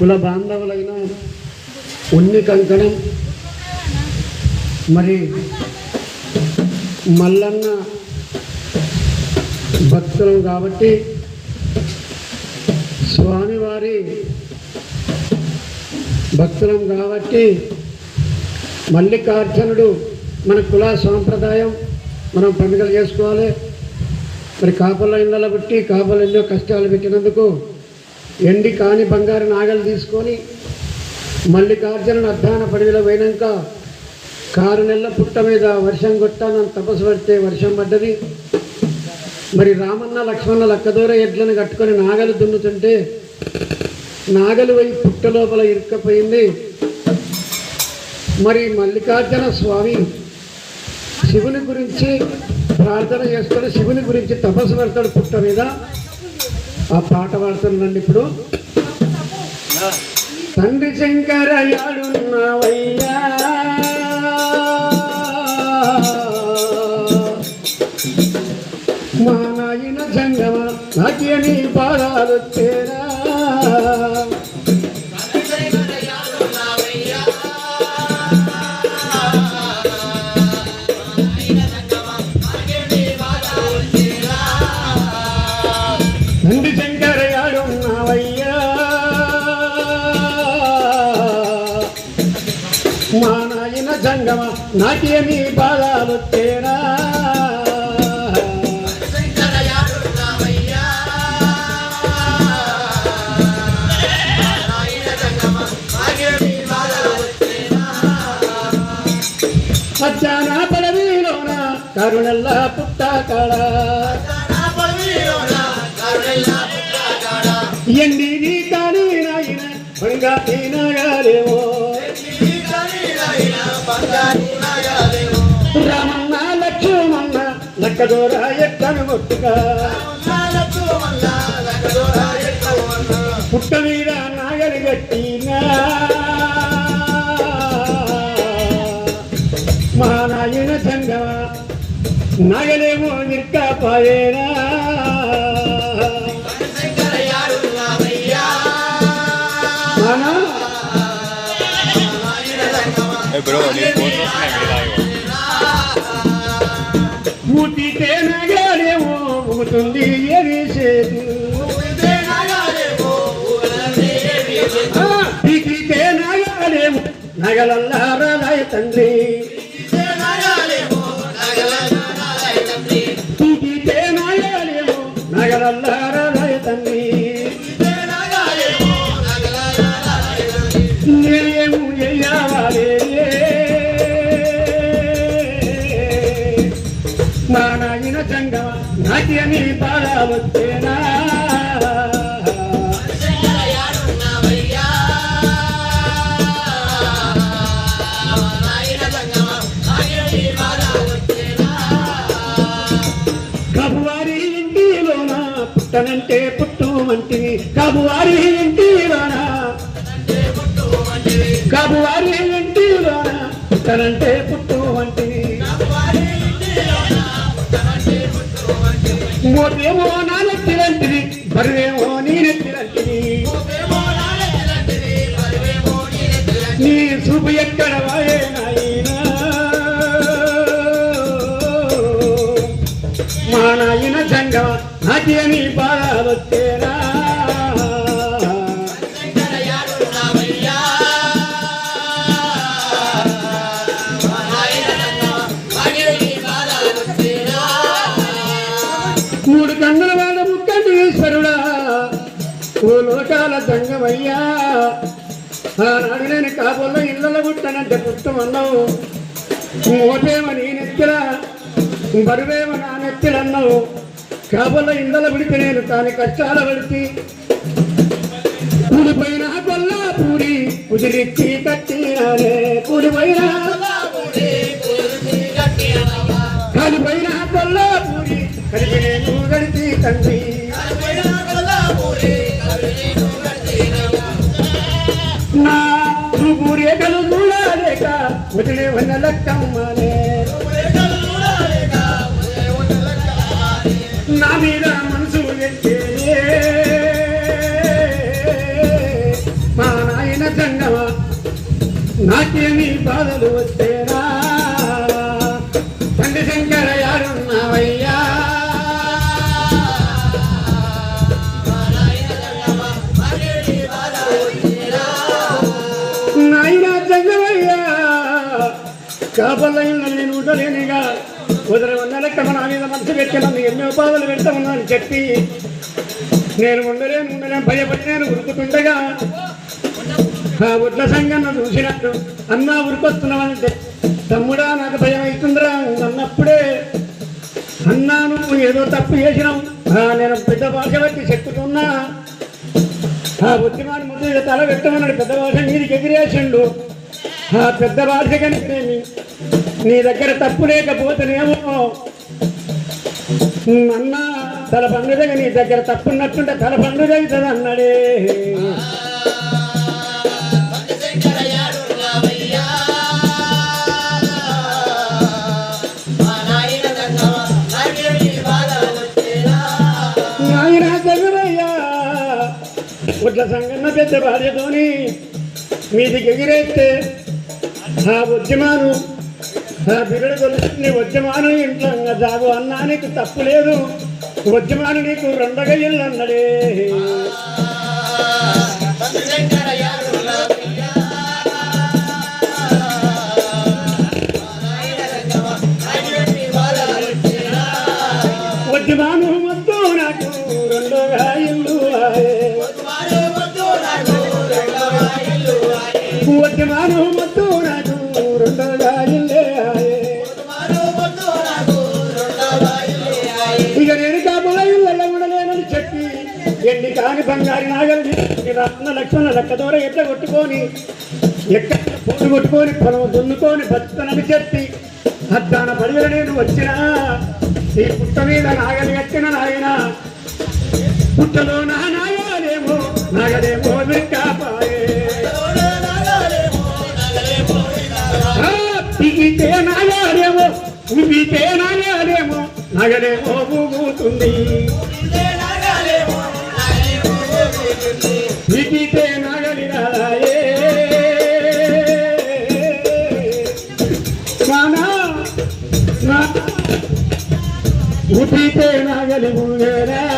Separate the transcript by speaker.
Speaker 1: కుల బాంధవులైన ఉన్ని కంకణం. మరి మల్లన్న భక్తులం కాబట్టి స్వామివారి భక్తులం కాబట్టి మల్లికార్జునుడు మన కుల సాంప్రదాయం మనం పండుగలు చేసుకోవాలి. మరి కాపల ఇళ్ళలో పుట్టి కాపలు ఎన్నో కష్టాలు పెట్టినందుకు ఎండి కాని బంగారు నాగలు తీసుకొని మల్లికార్జున అధ్వాన పడవిలో పోయినాక కారు నెలల పుట్ట మీద వర్షం కొట్టానని తపస్సు పడితే వర్షం పడ్డది. మరి రామన్న లక్ష్మణ లక్కదూర ఎడ్లను కట్టుకొని నాగలు దున్నుతుంటే నాగలు పోయి పుట్ట లోపల ఇరుక్కపోయింది. మరి మల్లికార్జున స్వామి శివుని గురించి ప్రార్థన చేస్తాడు శివుని గురించి తపస్సు పెడతాడు పుట్ట మీద. ఆ పాట పాడుతున్నాండి ఇప్పుడు. తండ్రి శంకరయాడున్నావయ్యా మా నాయన జంగమ నాకే నీ పాదాలు మా నాయన జంగమ నాట్య నీ పాదాలు తేరా మధ్యాహ్న పడవీలోన కరుణల్లా పుట్టాకడ ఎండి కానీ నాయన బంగా తీనగాలేమో రామన్న లక్ష్మణ లక్కదోర ఎక్కను కొట్టుగా పుట్ట మీద నాగలి గట్టినా మా నాయన సంగమ నాగలేమో నిర్కాపాయేనా
Speaker 2: మీరు లాగా
Speaker 1: మూతితే నాగలేమో ఊగుతుంది ఎరిసేది పీకితే నాగలేమో నగలల్లారాయ తండ్రి సంగమ నాట్యని పాడా కబువారి ఇంటిలోన? పుట్టనంటే పుట్టు వంటివి. కబువారి ఇంటిలోన? కబువారి ఇంటిలోన? పుట్టనంటే పుట్టు మోటేమో నానెత్తిలంటిది బరువేమో నేనెత్తిలంటిది నీ చూపు ఎక్కడ వాయే నాయనా? మా నాయన సంగమ నాట్యని బాధొచ్చేనా మూడు ఆనాడు నేను కాబోల్లో ఇళ్ళలో పుట్టానంటే పుట్టమన్నావు. మోటేమ నీ నెత్తిల బరువేమ నా నెత్తిలన్నావు. కాబోల్లో ఇళ్ళలో పుడితే నేను తాని కష్టాల పడితే కూలిపోయిన కొల్లా పూరి కుదిరిచ్చి కట్టినానే కూలిపోయిన నా నువ్వు రేఖలు చూడలేక వదిలే ఉన్న లెక్కమ్మనే. నా మీద మనసు మా నాయన చండవా నాకేమీ బాధలు వచ్చేనా? చేపలైన నేను ఉండలేనిగా కుదర నెలక్క నా మీద మనసు పెట్టి ఎన్నో బాధలు పెడతా ఉన్నాను చెప్పి నేను ఉండలేను ఉండలేను భయపడి నేను ఉరుకుతుండగా ఆ ఒడ్ల సంగన్న చూసినట్టు అన్నా ఉరికొస్తున్నావంటే తమ్ముడా నాకు భయం అవుతుందిరా అన్నప్పుడే అన్నా నువ్వు ఏదో తప్పు చేసినావు. నేను పెద్ద భాష బట్టి చెప్పుకున్నా ఆ బుద్ధిమాని ముందు తల పెట్టమన్నాడు పెద్ద భాష నీరు ఎగిరేసిండు. ఆ పెద్ద భాష కనుకనేమి నీ దగ్గర తప్పు లేకపోతేనేమో అన్న తల పండుగ నీ దగ్గర తప్పున్నట్టుంటే తల పండుగ అవుతుంది అన్నాడే నాయన సంగన్న పెద్ద భార్యతోని మీది ఎగిరేస్తే ఆ ఉద్యమాను ఆ బిరుడు కొలుసుకుని ఉద్యమాను ఇంట్లో జాగు అన్నా నీకు తప్పు లేదు. ఉద్యమాను నీకు రెండగ ఇల్లు అన్నడే ఉద్యమాను మొత్తం నాకు రెండోగా ఇల్లు ఉద్యమాను మొత్తం బంగారి నాగల్ని రత్న లక్ష్మణ లక్క దూర ఎట్లా కొట్టుకొని ఎక్కడ పూలు కొట్టుకొని పొలం దున్నుకొని బతుకనని చెప్పి అద్దాన పడిగల నేను వచ్చినా ఈ పుట్ట మీద నాగలి ఎత్తిన నాయన పుట్టలో నా నాగలేమో నాగలేమో విరికాపాయే. పిగితే నాగలేమో ఉబితే నాగలేమో నాగలేమో ఊగుతుంది மகளிர் முன்னேற